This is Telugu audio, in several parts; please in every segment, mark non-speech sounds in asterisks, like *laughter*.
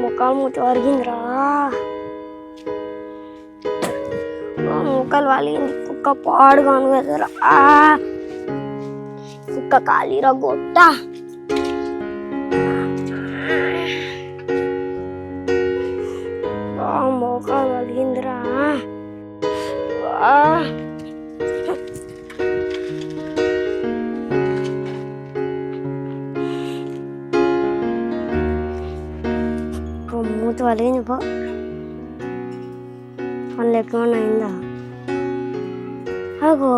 ముఖాలు మూతి వరిగిందిరా ముక్కలు వలిగింది కుక్క పాడుగాను కదరా కుక్క కాలిరా గొట్ట పో పనులు ఎక్కువ అయిందా? అగో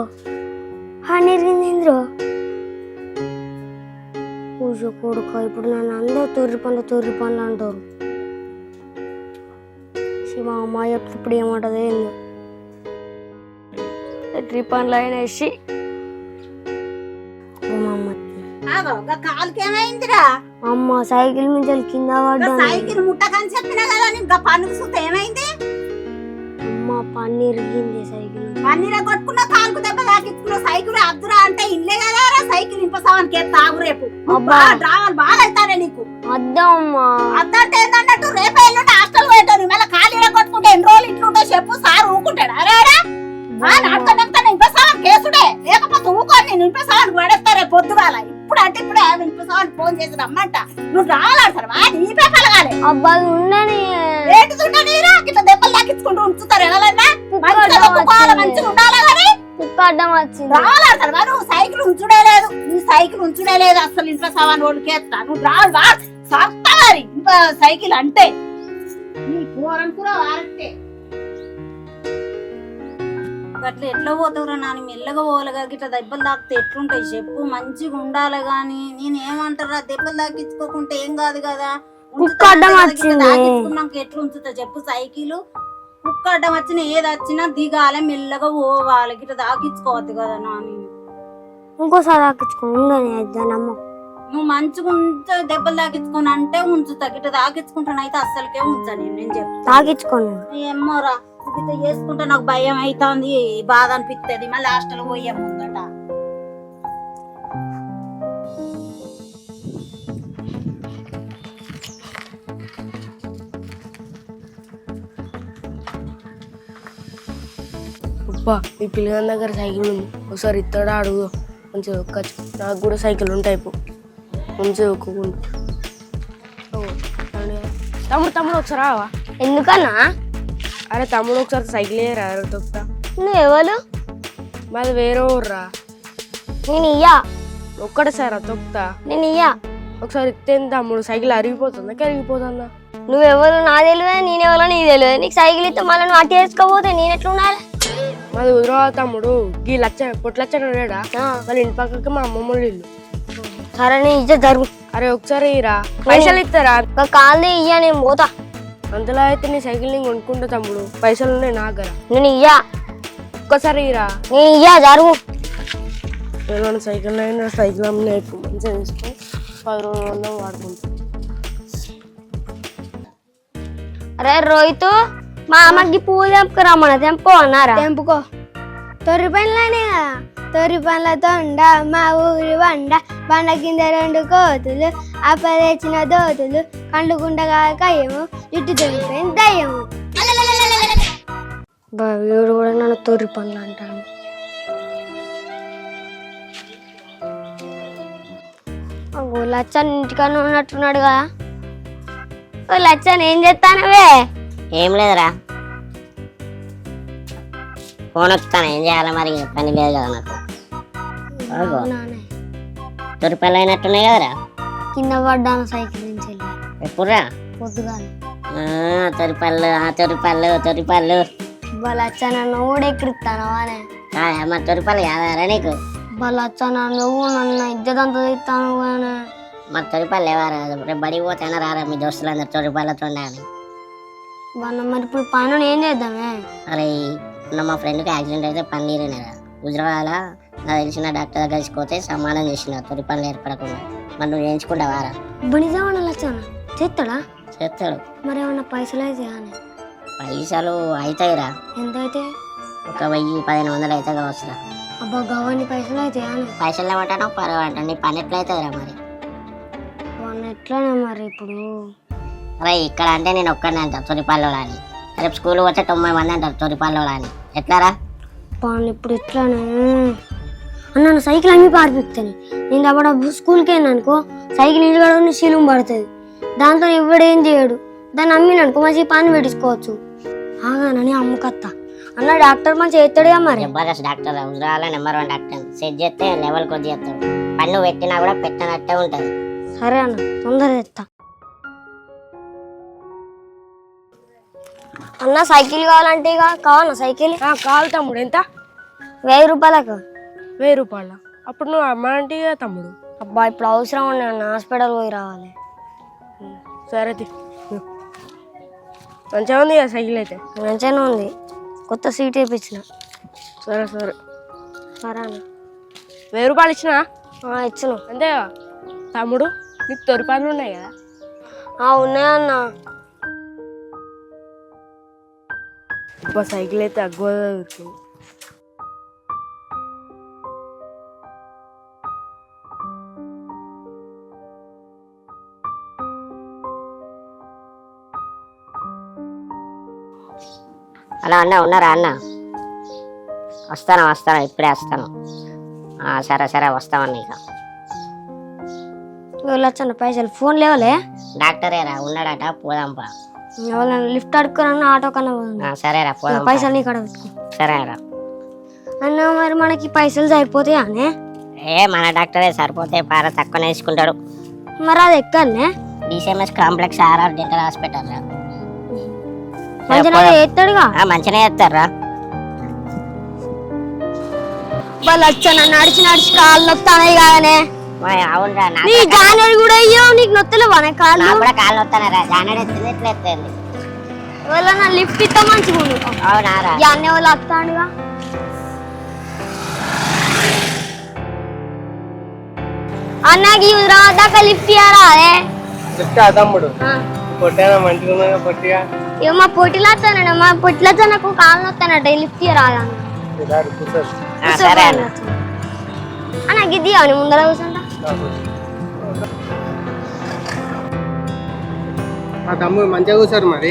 హాని ఇంద్రో పూజ కొడుక ఇప్పుడు నన్ను అందరూ తొర్రి పనులు తొర్రి పనులు అంటారు. శివ అమ్మ ఇప్పుడు ఏమంటది ఏందో. తొర్రి పనులు అయినేసి మా అమ్మ. సైకిల్ మీద కింద పడ్డా సైకిల్ ముట్టకని చెప్పినా కదా నీకు గా చూస్తే ఏమైంది? అమ్మ పన్ను ఇరిగింది సైకిల్. పన్నీర కొట్టుకున్న కాలుకు దెబ్బ తాకించుకున్న సైకిల్ అద్దురా అంటే ఇల్లే కదా రా సైకిల్ ఇంపసావానికి తాగు రేపు. అబ్బా. డ్రామాలు బాగా అవుతానే నీకు. అద్దాం అమ్మా. అద్దంటే ఏందన్నట్టు రేపు ఎల్లుండి హాస్టల్ పోయేటోని మళ్ళీ ఖాళీలో కొట్టుకుంటే ఎన్ని రోజులు ఇంట్లో ఉంటే చెప్పు సార్ ఊకుంటాడు అరే అరే నాటుకొని ఇంపసావానికి కేసుడే. లేకపోతే ఊకొని నేను ఇంపసావానికి పడేస్తారే పొద్దుగాల. ఇప్పుడు అంటే ఇప్పుడే ఇంపసావానికి ఫోన్ చేసి రమ్మంట. నువ్వు రావాలంటారు నీ పేపర్ కాలే. అబ్బా అడ్డం వచ్చింది. మరి నువ్వు సైకిల్ ఉంచుడే లేదు నీ సైకిల్ ఉంచుడే లేదు అసలు ఇంట్లో సవాన్ ఎత్తా నువ్వు రావాలి వా సత్తా మరి. ఇంకా సైకిల్ అంటే. నీ కూరని కూడా వారంటే అట్లా ఎట్లా పోతావురా నాని? మెల్లగా పోలగా గిట్ల దెబ్బలు తాకితే ఎట్లుంటాయి? చెప్పు మంచిగా ఉండాలి గాని నేను ఏమంటారా దెబ్బలు తాకించుకోకుంటే ఏం కాదు కదా. కుక్క అడ్డం వచ్చింది. తాకించుకున్నాక ఎట్లా ఉంచుతా చెప్పు సైకిల్ కుక్క అడ్డం వచ్చిన ఏది వచ్చినా దిగాలి మెల్లగా పోవాలి గిట్ల తాకించుకోవద్దు కదా నాని. ఇంకోసారి అమ్మ నువ్వు మంచిగా ఉంటే దెబ్బలు తాకించుకొని అంటే ఉంచుతా. గిట్ట తాకించుకుంటానైతే అస్సలకే ఉంచా నేను నేను చెప్తా. తాకించుకోను ఏమోరా ఇట్లా చేసుకుంటే నాకు భయం అవుతుంది బాధ అనిపిస్తుంది మళ్ళీ హాస్టల్ పోయే ముందట. అబ్బా ఈ పిల్లగాని దగ్గర సైకిల్ ఉంది. ఒకసారి ఇస్తాడా అడుగు. మంచిగా ఒక్కచ్చు నాకు కూడా సైకిల్ ఉంటాయి మంచిగా ఒక్కుంటూ తమ్ముడు తమ్ముడు ఒకసారి రావా? ఎందుకన్నా? అరే తమ్ముడు ఒకసారి సైకిల్ వేయరా తొక్తా నువ్వు ఎవరు? మాది వేరే ఊర్రా. నేను ఇయ్యా. ఒక్కటే సారా తొక్తా నేను ఇయ్యా. ఒకసారి ఇస్తేంది తమ్ముడు? సైకిల్ అరిగిపోతుందా కరిగిపోతుందా? నువ్వెవరు? నా తెలియదు నేనెవరో నీకు తెలియదు. నీకు సైకిల్ ఇస్తే మళ్ళీ నువ్వు వేసుకోపోతే నేను ఎట్లా ఉండాలి? మాది కుదరవా తమ్ముడు. ఈ లచ్చ పొట్లచ్చ లేడా ఆ, వాళ్ళ ఇంటి పక్కకి మా అమ్మమ్మ ఇల్లు. సరే నేను ఇచ్చే జరుగు. అరే ఒకసారి ఇరా పైసలు ఇస్తారా? ఒక కాల్ది ఇయ్యా నేను పోతా. అంతలా అయితే నీ సైకిల్ నేను కొనుక్కుంటా తమ్ముడు. పైసలు ఉన్నాయి నా దగ్గర. నేను ఇయ్యా. ఒక్కసారి ఇరా నేను ఇయ్యా జరుగు. ఏమైనా సైకిల్ అయినా సైకిల్ అమ్మిన ఎక్కువ మంచిగా తీసుకొని పది రోజుల వల్ల వాడుకుంటాం. అరే రోహిత్. మా అమ్మకి పువ్వు తెంపుకురమ్మన్న తెంపు అన్నారా? తెంపుకో. తొర్రి పనులనే కదా. తొర్రి పనులతో ఉండ మా ఊరి వండ బండ కింద రెండు కోతులు అపరేచిన దోతులు కండుకుండగా కయ్యము ఇటు దొరికిపోయింది దయ్యము. వీడు కూడా నన్ను తొర్రి పనులు అంటాను ఓ లచ్చన్ ఇంటికన్నా ఉన్నట్టున్నాడు కదా. ఓ లచ్చన్ ఏం చేస్తానవే? ఏం లేదురా. ఫోన్ వస్తాను. ఏం చేయాలి మరి పని లేదు కదా నాకు. తొరిపల్లి అయినట్టున్నాయి కదరా. కింద పడ్డాను సైకిల్ నుంచి ఎప్పుడురా? పొద్దుగాలి. ఆ, తొరిపల్లు ఆ తొరిపల్లు తొరిపల్లు. బలచ్చ నన్ను కూడా ఎక్కిరిస్తాను అనే మరి తొరిపల్లి కాదారా నీకు? బలచ్చ నువ్వు నన్ను ఇద్దరంతా తీస్తాను కానీ మరి తొరిపల్లి ఎవరా? రేపు బడికి పోతేనా రారా మీ దోస్తులందరూ తొరిపల్లతో అని మన మరి ఇప్పుడు పైన ఏం చేద్దామే? అరే మొన్న మా ఫ్రెండ్కి యాక్సిడెంట్ అయితే పని తీరినారా హుజరాబాద్లో నాకు తెలిసిన డాక్టర్ దగ్గర తీసుకుపోతే సమాధానం చేసిన తొలి పనులు ఏర్పడకుండా. మరి నువ్వు చేయించుకుంటావారా బణిజామన్న లచ్చన చేస్తాడా చేస్తాడు మరి ఏమన్నా పైసలు అయితే కానీ పైసలు అవుతాయిరా ఎంత అయితే ఒక వెయ్యి పదిహేను వందలు అయితే కావచ్చురా అబ్బా గవాన్ని పైసలు అయితే పైసలు ఏమంటానో పర్వాలంట నీ పని ఎట్లయితుందిరా మరి? ఎట్లానే మరి ఇప్పుడు? అరే ఇక్కడ అంటే నేను ఒక్కడిని అంట తొలిపల్లోడా అని రేపు స్కూల్ పోతే తొంభై మంది అంటారు తొలిపల్లోడా అని ఎట్లారా? పాను ఇప్పుడు ఎట్లానే? అన్న సైకిల్ అమ్మి పారిపిస్తాను నేను అప్పుడు స్కూల్కి వెళ్ళాను అనుకో సైకిల్ ఇంటికాడ శీలం పడుతుంది. దాంతో ఎవడేం చేయడు? దాన్ని అమ్మిన అనుకో మంచి పాని పెట్టించుకోవచ్చు. ఆగానని అమ్ముకత్తా. అన్న డాక్టర్ మంచిగా ఎత్తాడుగా మరి. జబర్దస్త్ డాక్టర్ హుజరాల నెంబర్ వన్ డాక్టర్. సెట్ చేస్తే లెవెల్ కొద్ది చేస్తాడు పన్ను పెట్టినా కూడా పెట్టనట్టే ఉంటుంది. సరే అన్న తొందరగా ఎత్తా అన్న సైకిల్ కావాలంటే ఇక కావాలన్నా సైకిల్? కావాలి తమ్ముడు. ఎంత? వెయ్యి రూపాయలకు. వెయ్యి రూపాయల? అప్పుడు నువ్వు అమ్మానంటే కదా తమ్ముడు. అబ్బా ఇప్పుడు అవసరం ఉండే అన్న హాస్పిటల్ పోయి రావాలి. సరే తి. మంచిగా ఉంది కదా సైకిల్ అయితే? మంచిగానే ఉంది. కొత్త సీట్ వేయించిన సరే సరే. సరే అన్న. వెయ్యి రూపాయలు ఇచ్చినా? ఆ, ఇచ్చిన. అంతేగా తమ్ముడు నీకు తొరి పనులు ఉన్నాయి కదా? ఆ, ఉన్నాయన్న అబ్బా సైకిల్ అయితే తక్కువ దొరికింది అలా అన్న ఉన్నారా అన్న? వస్తాను వస్తాను ఇప్పుడే వస్తాను. సరే సరే వస్తామన్న ఇక. వెళ్ళొచ్చన్న పైసలు. ఫోన్ లేవలే? డాక్టరేరా ఉన్నాడట పోదాంపా. ఎవరైనా లిఫ్ట్ అడుక్కురన్న ఆటో కన్నా పోదాం. ఆ, సరేరా పోదాం పైసలు నీ కాడ పెట్టుకో సరేరా. అన్న మరి మనకి పైసలు సరిపోతాయా అనే? ఏ మన డాక్టరే సరిపోతే పార తక్కువనే తీసుకుంటాడు మరి అది ఎక్కడనే? DCMS complex RR dental hospital రా. మంచిగా ఎత్తాడుగా ఆ, మంచిగానే చేస్తారా వాళ్ళు వచ్చాను నడిచి నడిచి కాళ్ళు నొత్తానాయి కాదనే. అవునరా నీ జానర్ కూడా అయ్యావు నీకు నొత్తలేవా కాళ్ళు? నాకు కూడా కాళ్ళు వస్తానరా జానడే ఎత్తుంది ఇట్లా ఎత్తుంది. వాళ్ళ లిఫ్ట్ ఇస్తా మంచిగా అవునారా అన్నీ వాళ్ళు వస్తాడుగా. అన్నకి దాకా లిఫ్ట్ ఇయ్యారా అదే తమ్ముడు. పొట్టానా మంచిగా ఉన్నా పొట్టిగా? ఇక మా పొట్టిలో వస్తానండి మా పొట్టిలతో నాకు కాళ్ళు వస్తానట లిఫ్ట్ ఇయ్యరా ఆ, సరే అన్న. అన్న గిద్ది అవని ముందర కూర్చుంటా ఆ తమ్ముడు మంచిగా కూర్చోరు మరి.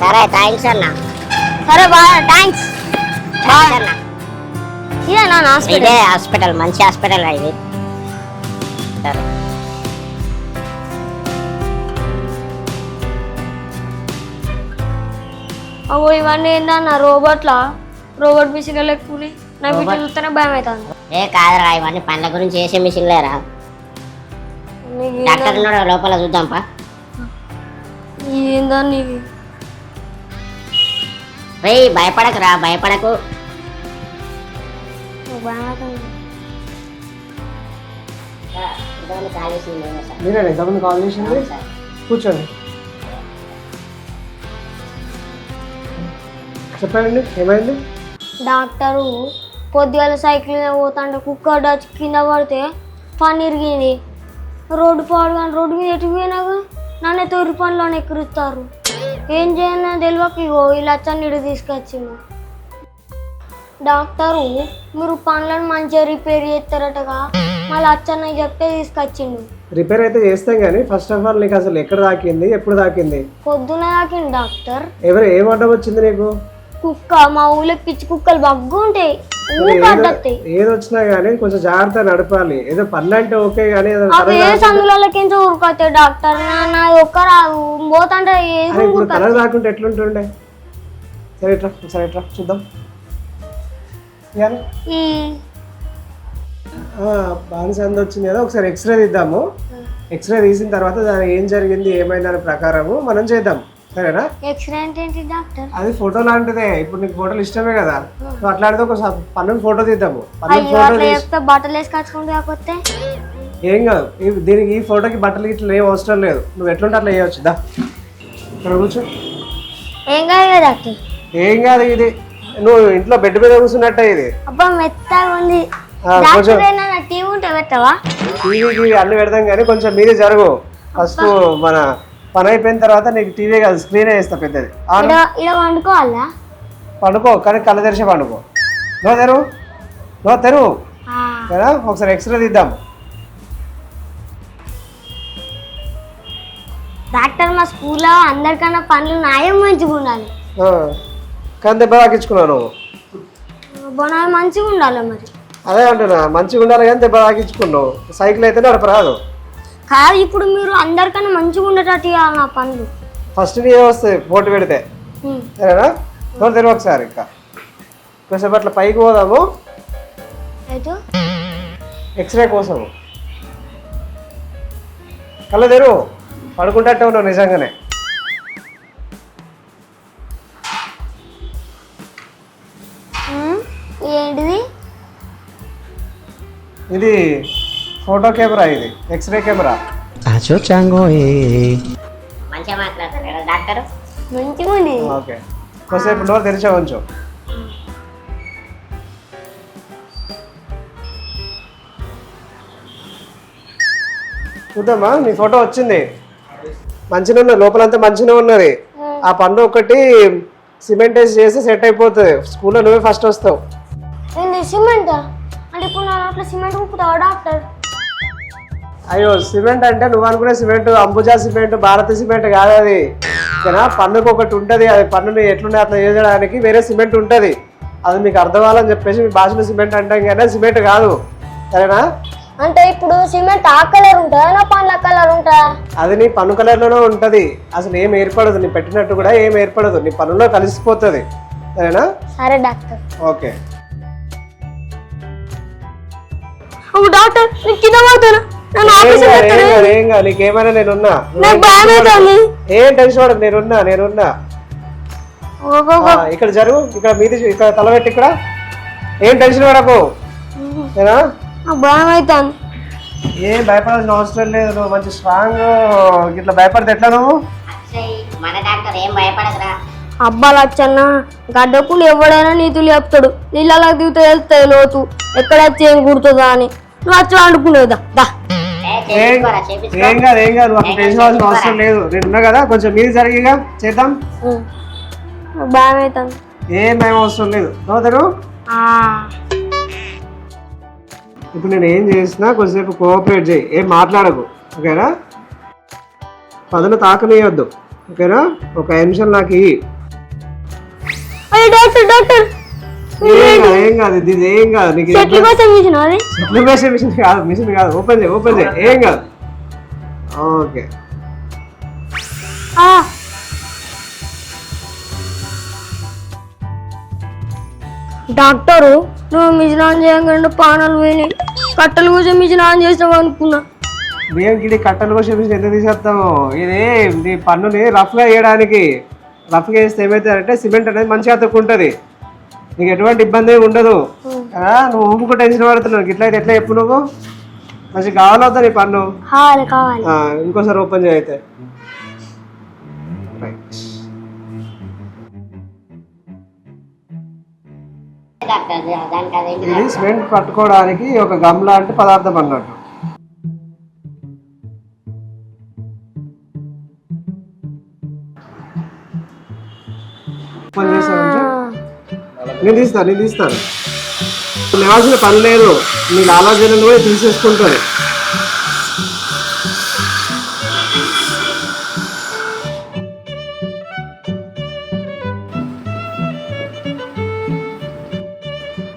సరే థ్యాంక్స్ అన్న. సరే బాగా థ్యాంక్స్ థ్యాంక్స్ అన్న. ఇదేనా నా హాస్పిటల్. ఇదే హాస్పిటల్ మంచి హాస్పిటల్ ఇది. అగో ఇవన్నీ ఏందన్న రోబోట్లా? రోబోట్ మిషన్ లెక్కుని నా వీటిని చూస్తేనే భయం అవుతుంది ఏ కాదురా ఇవన్నీ పండ్ల గురించి చేసే మిషన్ లేరా నీకు డాక్టర్ ఉన్నాడు లోపల చూద్దాంపా ఏందో నీకు? రేయ్ భయపడకురా భయపడకు. మీరే ఇంతకుముందు కాల్ చేసింది? కూర్చోండి. చెప్పండి ఏమైంది? డాక్టరు పొద్దుగాల సైకిల్ మీద పోతాంటే కుక్క డచ్ కింద పడితే పని ఇరిగింది. రోడ్డు పాడు కానీ రోడ్డు మీద ఎటు పోయినాగా నన్ను తొరి పనిలోనే ఎక్కిరుస్తారు. ఏం చేయను తెలియక ఇగో లచ్చని ఇటు తీసుకొచ్చిండు. డాక్టరు మీరు పనులను మంచిగా రిపేర్ చేస్తారటగా. మళ్ళీ అచ్చన్న చెప్తే తీసుకొచ్చిండు. రిపేర్ అయితే చేస్తాం కానీ ఫస్ట్ ఆఫ్ ఆల్ నీకు అసలు ఎక్కడ తాకింది ఎప్పుడు తాకింది పొద్దున దాకిండు డాక్టర్. ఎవరు ఏం అడ్డం వచ్చింది నీకు? కుక్క మా ఊళ్ళో పిచ్చి కుక్కలు బగ్గు ఉంటాయి ఏదో వచ్చినా కానీ కొంచెం జాగ్రత్త నడపాలి. ఏదో పనులు అంటే ఓకే ఏ సందులకించి ఊరుకొస్తాయి డాక్టర్? నా- ఒక్క పోతుంటే ఎట్లుంటుండే? సరే ఇట్రా సరే ఇట్రా చూద్దాం. బానిస అంది వచ్చింది కదా ఒకసారి ఎక్స్రే తీద్దాము. ఎక్స్రే తీసిన తర్వాత దాని ఏం జరిగింది ఏమైంది అనే ప్రకారము మనం చేద్దాం. సరేనా? ఎక్స్రే అంటే ఏంటి డాక్టర్? అది ఫోటో లాంటిదే. ఇప్పుడు నీకు ఫోటోలు ఇష్టమే కదా. సో అట్లాంటిది ఒక పన్ను ఫోటో తీద్దాము. పన్ను ఫోటో బట్టలు వేసి కాకపోతే? ఏం కాదు. దీనికి ఈ ఫోటోకి బట్టలు ఇట్లా ఏం అవసరం లేదు. నువ్వు ఎట్లుంటే అట్లా వేయవచ్చు దా. కూర్చో. ఏం కాదు కదా డాక్టర్. ఏం కాదు ఇది. నువ్వు ఇంట్లో బెడ్ మీద కూర్చున్నట్టే ఇది. అబ్బా మెత్తగా ఉంది. కొంచెం టీవీ ఉంటే పెట్టవా? అన్ని పెడతాం కానీ కొంచెం మీదే జరుగు. ఫస్ట్ మన పని అయిపోయిన తర్వాత నీకు టీవీ కాదు స్క్రీన్ వేస్తా పెద్దది. వండుకోవాలా? పండుకో కానీ కళ్ళు తెరిచి పండుకో. నో తెరువు నో కదా ఒకసారి ఎక్స్రే తీద్దాం. డాక్టర్ మా స్కూల్లో అందరికన్నా పనులు నాయం మంచిగా ఉండాలి. కానీ దెబ్బ తాకించుకున్నావు నువ్వు? బొనాలు మంచిగా ఉండాలి మరి. అదే అంటున్నా మంచిగా ఉండాలి కానీ దెబ్బ తాకించుకున్నావు. సైకిల్ అయితే నడపరాదు కాదు ఇప్పుడు మీరు అందరికన్నా మంచిగా ఉండేటట్టు చేయాలి నా పనులు. ఫస్ట్ నీవే వస్తాయి పోటీ పెడితే. సరేనా? నోరు తెరువు ఒకసారి ఇంకా. కొంచెం అట్లా పైకి పోదాము. అయితే ఎక్స్రే కోసము. కళ్ళ తెరువు. పడుకుంటట్టే ఉన్నావు నిజంగానే. ఇది ఫోటో కెమెరా ఇది ఎక్స్రే కెమెరా. chango eh. మంచిగా మాట్లాడతారు డాక్టర్? మంచిగా ఉంది ఓకే. కొద్దిసేపు నోరు తెరిచే ఉంచు. చూద్దామా నీ ఫోటో వచ్చింది. మంచిగా ఉన్నది లోపలంతా మంచిగా ఉన్నది. ఆ పన్ను ఒకటి సిమెంట్ వేసి చేసి సెట్ అయిపోతుంది. స్కూల్లో నువ్వే ఫస్ట్ వస్తావు. సిమెంట్? అంటే ఇప్పుడు నా నోట్లో సిమెంట్ ఉప్పుతావా డాక్టర్? అయ్యో సిమెంట్ అంటే నువ్వు అనుకునే cement Ambuja cement Bharat cement కాదు అది. ఓకేనా? పన్నుకు ఒకటి ఉంటుంది అది పన్నుని ఎట్లుండే అట్లా చేయడానికి వేరే సిమెంట్ ఉంటుంది. అది మీకు అర్థం అవ్వాలని చెప్పేసి మీ భాషలో సిమెంట్ అంటాం కానీ సిమెంట్ కాదు. సరేనా? అంటే ఇప్పుడు సిమెంట్ ఆ కలర్ ఉంటుందా నా పండ్ల కలర్ ఉంటుందా? అది నీ పన్ను కలర్లోనే ఉంటుంది. అసలు ఏం ఏర్పడదు నీ పెట్టినట్టు కూడా ఏం ఏర్పడదు. నీ పన్నులో కలిసిపోతుంది. సరేనా? సరే డాక్టర్. ఓకే. అప్పుడు డాక్టర్ నేను కింద పడుతున్నా నన్ను ఏం ఆపరేషన్ కాదు, ఏం చేస్తాడు కాదు, ఏం కాదు నీకేమైనా నేనున్నా. నాకు భయం అవుతుంది. ఏం టెన్షన్ పడదు నేనున్నా నేనున్నా. ఆ, ఇక్కడ జరుగు ఇక్కడ మీది చూ- ఇక్కడ తలబెట్టి ఇక్కడ. ఏం టెన్షన్ పడకు. ఏనా? నాకు భయం అవుతుంది. ఏం భయపడాల్సిన అవసరం లేదు నువ్వు మంచి స్ట్రాంగ్ ఇట్లా భయపడితే ఎట్లా నువ్వు? అక్షయ్ మన డాక్టర్ ఏం భయపడదురా. అబ్బా లచ్చన్న గడ్డకులు ఎవడైనా నీతులు చెప్తాడు. నీళ్ళలా దిగుతే వెళ్తాయి లోతు. ఎక్కడ వచ్చి ఏం కుడుతుందా అని. నువ్వు వచ్చి దా ఏ, కాదు ఏం కాదు అప్పుడు టెన్షన్ అవ్వాల్సిన అవసరం లేదు. నేను ఉన్నా కదా కొంచెం జరిగిగా చేద్దాం. భయం అవుతుంది ఏం భయం అవసరం లేదు. ఇప్పుడు నేను ఏం చేసినా కొంచెంసేపు కోఆపరేట్ చేయి. ఏం మాట్లాడకు ఓకేనా? పదును తాకనీయొద్దు ఓకేనా? ఒక నిమిషం నాకు ఇయ్యి. Doctor doctor. ఏం కాదు కాదు ఇది ఇది ఏం కాదు నీకు చెట్ల కోసం మిషన్ అది? కాదు మిషన్ కాదు ఓపెన్ చేయి ఓపెన్ చేయి ఏం కాదు. ఓకే. డాక్టరు నువ్వు మిషన్ ఆన్ చేయకుండా పానాలు పోయినాయి. కట్టలు కూర్చొని మిషన్ ఆన్ చేసావు అనుకున్నా. బియ్యం గిడి కట్టలు కోసం మిషన్ ఎందుకు తీసేస్తాము? ఇది నీ పన్నుని రఫ్గా వేయడానికి రఫ్గా వేస్తే ఏమవుతుందంటే సిమెంట్ అనేది మంచిగా అతుక్కుంటుంది. నీకు ఎటువంటి ఇబ్బంది ఉండదు. నువ్వు ఊపుకు టెన్షన్ పడుతున్నావు? ఇట్లా అయితే ఎట్లా చెప్పు నువ్వు? మంచిగా కావాలవుతా నీ పన్ను? ఇంకోసారి ఓపెన్ చేయి అయితే. రైట్ డాక్టర్ దానికి అదేంటి ఇది సిమెంట్ పట్టుకోవడానికి ఒక గమ్ లాంటి పదార్థం అన్నట్టు. ఓపెన్ చేశాను నేను తీస్తాను నేను తీస్తాను లేవాల్సిన పని లేదు. నీ లాలాజలం కూడా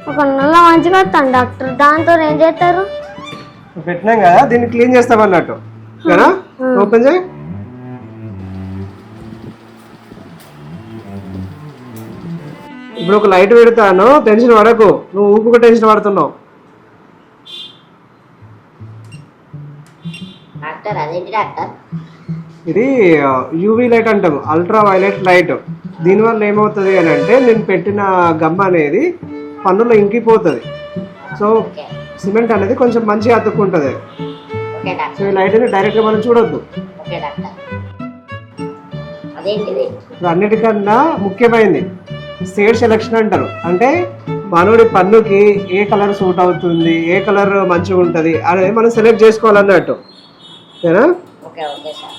ఒక నెల మంచిగా వస్తాను డాక్టర్. దాంతో ఏం చేస్తారు? పెట్టినాం కదా దీన్ని క్లీన్ చేస్తాం అన్నట్టు. కదా? ఓపెన్ చేయి. ఇప్పుడు ఒక లైట్ పెడతాను టెన్షన్ పడకు. నువ్వు ఊపుకు టెన్షన్ పడుతున్నావు. ఇది యూవీ లైట్ అంటాం అల్ట్రా వైలెట్ లైట్ దీనివల్ల ఏమవుతుంది అని అంటే నేను పెట్టిన గమ్ అనేది పన్నులో ఇంకిపోతుంది. సో సిమెంట్ అనేది కొంచెం మంచిగా అతుక్కుంటుంది. సో ఈ లైట్ని డైరెక్ట్గా మనం చూడొద్దు. అన్నిటికన్నా ముఖ్యమైనది స్టేట్ సెలక్షన్ అంటారు. అంటే మనోడి పన్నుకి ఏ కలర్ సూట్ అవుతుంది ఏ కలర్ మంచిగా ఉంటుంది అనేది మనం సెలెక్ట్ చేసుకోవాలన్నట్టు. ఓకేనా ఓకే ఓకే సార్.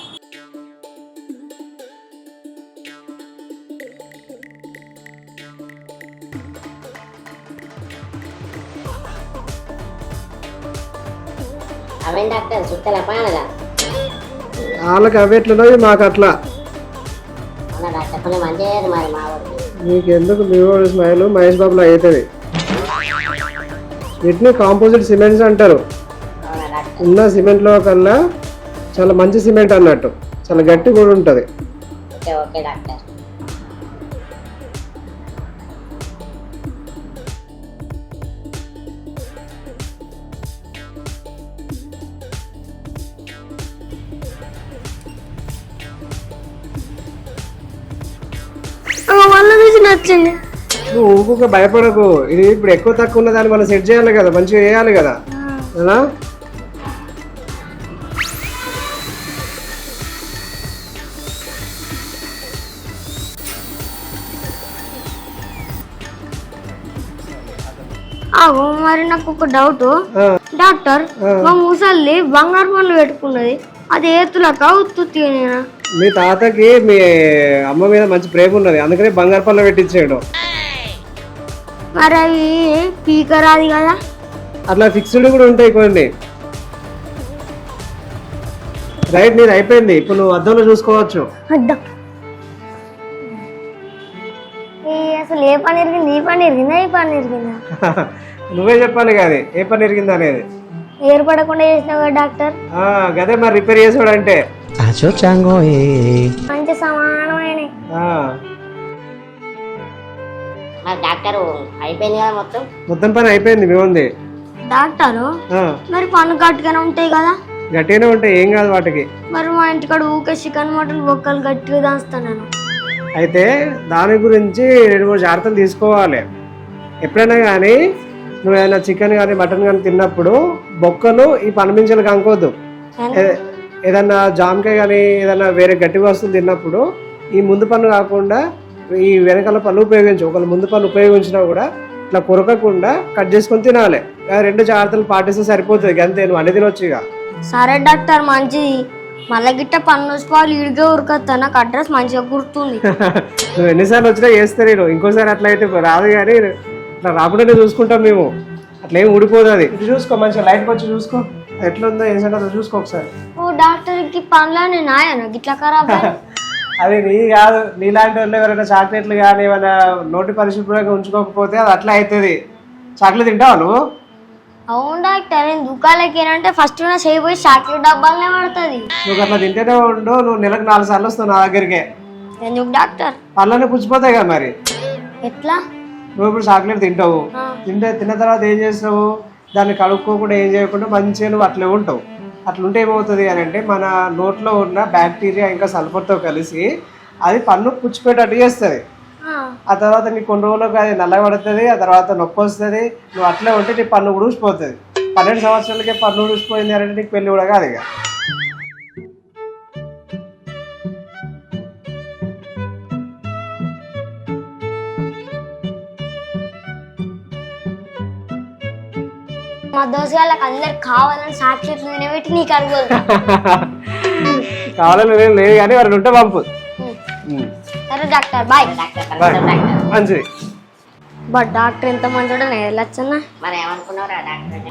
అవేం డాక్టర్ చుట్టాల పానగా వాళ్ళకి అవి ఎట్లున్నవి మాకు అట్లా. డాక్టర్ కొంచెం మంచిగా మరి మా ఊరికి. మీకు ఎందుకు మీ స్మైల్? మహేష్ బాబులో అవుతుంది వీటిని కాంపోజిట్ సిమెంట్స్ అంటారు. ఉన్న సిమెంట్లో కల్లా చాలా మంచి సిమెంట్ అన్నట్టు. చాలా గట్టి కూడా ఉంటుంది. Okay okay doctor. నచ్చింది నువ్వు ఊరుకోక భయపడకు. ఇది ఇప్పుడు ఎక్కువ తక్కువ ఉన్న దాన్ని మనం సెట్ చేయాలి కదా మంచిగా వేయాలి కదా. ఆగో మరి నాకు ఒక డౌట్. డాక్టర్ మా ముసల్ది బంగారు పనులు పెట్టుకున్నది. అది ఏతులక ఉత్తునేనా మీ తాతకి మీ అమ్మ మీద మంచి ప్రేమ ఉన్నది అందుకని బంగారు పళ్ళు పెట్టించాడు. మరి అవి పీకరాది కదా. అట్లా ఫిక్స్డ్ కూడా ఉంటాయి కొన్ని. రైట్ నీది అయిపోయింది. ఇప్పుడు నువ్వు అద్దంలో చూసుకోవచ్చు. అద్దం. అసలు ఏ పని ఇరిగింది ఈ పని ఇరిగిందా ఈ *laughs* పని ఇరిగిందా నువ్వే చెప్పాలి కానీ ఏ పని ఇరిగింది అనేది. ఏర్పడకుండా చేసినావు కదా డాక్టర్? ఆ, గదే మరి రిపేర్ చేసాడు అంటే Acho chango eh. మంచి సమానమైన ఆ, మరి డాక్టర్ అయిపోయింది కదా మొత్తం? మొత్తం పని అయిపోయింది మేముంది. డాక్టరు ఆ, మరి పన్ను గట్టిగానే ఉంటాయి కదా? గట్టిగానే ఉంటాయి ఏం కాదు వాటికి. మరి మా ఇంటికాడ ఊకే చికెన్ మటన్ బొక్కలు గట్టిగా దాస్తాను అయితే దాని గురించి రెండు మూడు జాగ్రత్తలు తీసుకోవాలి. ఎప్పుడైనా కానీ నువ్వు ఏదైనా చికెన్ కానీ మటన్ కానీ తిన్నప్పుడు బొక్కలు ఈ పనిమించలు కంకోద్దు ఏదన్నా జామకాయ కానీ ఏదైనా వేరే గట్టి వస్తువులు తిన్నప్పుడు ఈ ముందు పన్ను కాకుండా ఈ వెనకాల పన్ను ఉపయోగించు. ఒకవేళ ముందు పన్ను ఉపయోగించినా కూడా ఇట్లా కొరకకుండా కట్ చేసుకొని తినాలి. రెండు జాగ్రత్తలు పాటిస్తే సరిపోతుంది. అంతే నువ్వు అన్ని తినొచ్చు ఇక. సరే డాక్టర్ మంచిది మళ్ళీ గిట్ట పన్ను వేసుకోవాలి ఇడిగే ఉరకత్తా. నాకు అడ్రస్ మంచిగా గుర్తుంది. *laughs* నువ్వు ఎన్నిసార్లు వచ్చినా చేస్తే నేను ఇంకోసారి అట్లా అయితే రాదు కానీ ఇట్లా రాకుండా చూసుకుంటాం మేము. అట్లా ఏం ఊడిపోదు అది. ఇది చూసుకో మంచిగా లైట్కి వచ్చి చూసుకో. ఎట్లా ఉందో ఏం సంగతో చూసుకో ఒకసారి. ఓ డాక్టర్కి పనులని నాయన గిట్లా ఖరాబ్. *laughs* అది నీ కాదు నీలాంటి వాళ్ళు ఎవరైనా చాక్లెట్లు కానీ ఏమైనా నోటి పరిశుభ్రంగా ఉంచుకోకపోతే అది అట్లా అవుతుంది. చాక్లెట్ తింటావా నువ్వు? అవును డాక్టర్ నేను దుకాణాలకి ఏంటంటే ఫస్ట్ నా చేయి పోయి చాక్లెట్ డబ్బాలనే పడుతుంది. నువ్వు అట్లా తింటేనే ఉండు నువ్వు నెలకు నాలుగు సార్లు వస్తావు నా దగ్గరికి. ఎందుకు డాక్టర్? పళ్ళనే పుచ్చిపోతాయి కదా మరి. ఎట్లా? నువ్వు ఇప్పుడు చాక్లెట్ తింటావు. తింటే తిన్న తర్వాత ఏం చేస్తావు? దాన్ని కడుక్కోకుండా ఏం చేయకుండా మంచిగా నువ్వు అట్లే ఉంటావు. అట్లుంటే ఏమవుతుంది అని అంటే మన నోట్లో ఉన్న బ్యాక్టీరియా ఇంకా సల్ఫర్తో కలిసి అది పన్ను పుచ్చిపోయేటట్టు చేస్తుంది. ఆ, తర్వాత నీకు కొన్ని రోజులకు అది నల్లబడుతుంది ఆ తర్వాత నొప్పి వస్తుంది. నువ్వు అట్లే ఉంటే నీ పన్ను ఉడిసిపోతుంది పన్నెండు సంవత్సరాలకే పన్ను ఉడిసిపోయింది అని అంటే నీకు పెళ్ళి కూడా కాదు ఇక. మా దోశ వాళ్ళకి అందరికి కావాలని చాక్లెట్లు తినబెట్టి నీకు అడుగుతుంది కావాలని ఏం లేదు కానీ వారిని ఉంటే పంపు. సరే డాక్టర్ బాయ్. మంచిది. బట్ డాక్టర్ ఎంత మంచోడో నేను వెళ్ళొచ్చన్నా? మరి ఏమనుకున్నావురా డాక్టర్?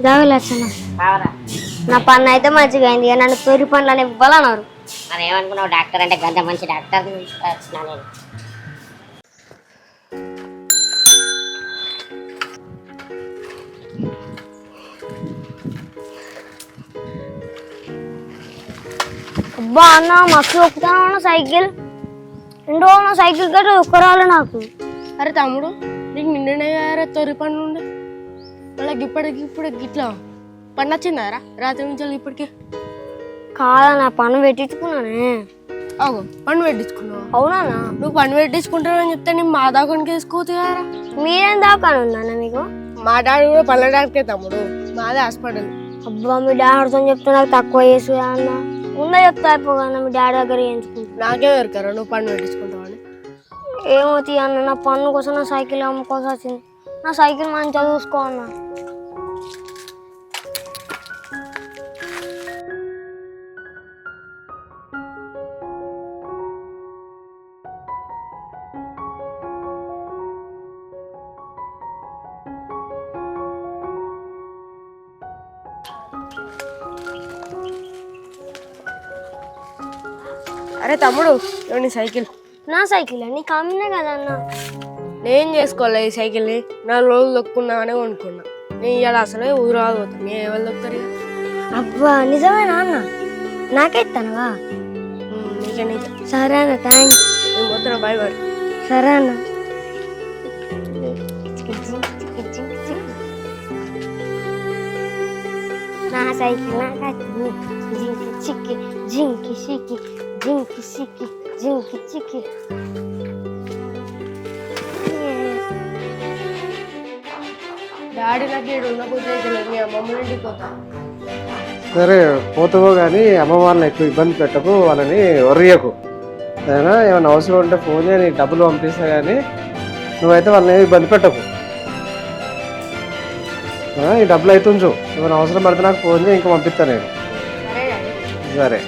ఇదా వెళ్ళొచ్చన్నా. కావరా నా పన్ను అయితే మంచిగా అయింది. నన్ను తొరి పనులు ఇవ్వాలన్నారు. మరి ఏమనుకున్నావు డాక్టర్ అంటే గంత మంచి డాక్టర్ వచ్చినా నేను. అబ్బా అన్న మస్తు ఒప్పుతాను సైకిల్. రెండు రోజులు సైకిల్ కట్ట ఒక్కరాలు నాకు. అరే తమ్ముడు నీకు నిన్ననే కదరా తొరి పండ్లు ఉండే. మళ్ళీ ఇప్పటికి ఇప్పుడు గిట్లా పండు వచ్చిందారా రాత్రి నుంచి ఇప్పటికి. కాదా నా పన్ను పెట్టించుకున్నానే. అగో పండు పెట్టించుకున్నావు? అవునా నువ్వు పండు పెట్టించుకుంటావని చెప్తే నేను మా దాకానికి వేసుకోవచ్చు మీరేం దాకాను ఉందన్న మీకు? మా డాడీ కూడా డాక్టరే తమ్ముడు మాదే హాస్పిటల్. అబ్బా మీ డాక్టర్తో చెప్తే నాకు తక్కువ చేసు అన్న. ముందే చెప్తా అయిపోగా మీ డాడీ దగ్గర చేయించుకుంటా. నాకే దొరకరా నువ్వు పని పెట్టించుకుంటావని. ఏమో తీ అన్న నా పన్ను కోసం నా సైకిల్ అమ్ముకోవాల్సి వచ్చింది. నా సైకిల్ మంచిగా చూసుకో అన్న. తమ్ముడు నీ సైకిల్. నా సైకిల్? నీకు అమ్మినే కదా అన్న. నేను చేసుకోలే ఈ సైకిల్ని? నాలుగు రోజులు దొక్కున్నా అని కొనుక్కున్నా. నేను ఇవాళ అసలే ఊరాదు పోతాను నేను ఎవరు దొక్కుతారు? అబ్బా నిజమేనా అన్న? నాకే ఇస్తానవా? ఉమ్, నీకే నీకే. సరే అన్న థ్యాంక్స్ నేను పోతున్నా బాయ్ బాయ్ సరే అన్న. నా సైకిల్ నాకు జింకి చిక్కి జింకి చిక్కి డాడీ నాకు ఇక్కడ మీ అమ్మమ్మ ఇంటికి పోతా. సరే పోతావో కానీ అమ్మ వాళ్ళని ఎక్కువ ఇబ్బంది పెట్టకు వాళ్ళని వర్రియకు సరేనా? ఏమైనా అవసరం ఉంటే ఫోన్ చేయి నీకు డబ్బులు పంపిస్తా కానీ నువ్వైతే వాళ్ళని ఏమి ఇబ్బంది పెట్టకు. ఆ, ఈ డబ్బులు అయితే ఉంచు ఏమైనా అవసరం పడితే నాకు ఫోన్ చేయి ఇంకా పంపిస్తాను నేను. సరే.